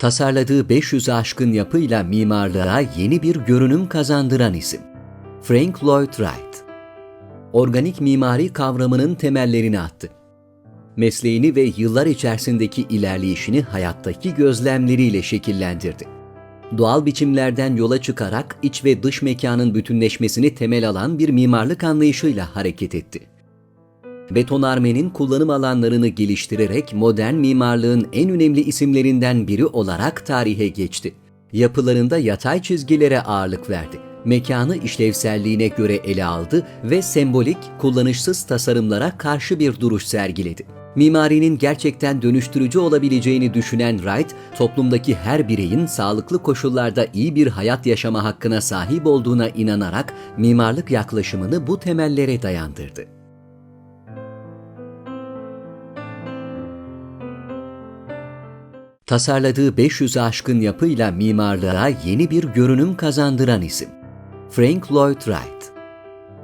tasarladığı 500'ü aşkın yapıyla mimarlığa yeni bir görünüm kazandıran isim. Frank Lloyd Wright. Organik mimari kavramının temellerini attı. Mesleğini ve yıllar içerisindeki ilerleyişini hayattaki gözlemleriyle şekillendirdi. Doğal biçimlerden yola çıkarak iç ve dış mekanın bütünleşmesini temel alan bir mimarlık anlayışıyla hareket etti betonarmenin kullanım alanlarını geliştirerek modern mimarlığın en önemli isimlerinden biri olarak tarihe geçti. Yapılarında yatay çizgilere ağırlık verdi. Mekanı işlevselliğine göre ele aldı ve sembolik, kullanışsız tasarımlara karşı bir duruş sergiledi. Mimarinin gerçekten dönüştürücü olabileceğini düşünen Wright, toplumdaki her bireyin sağlıklı koşullarda iyi bir hayat yaşama hakkına sahip olduğuna inanarak mimarlık yaklaşımını bu temellere dayandırdı. Tasarladığı 500'ü aşkın yapıyla mimarlığa yeni bir görünüm kazandıran isim. Frank Lloyd Wright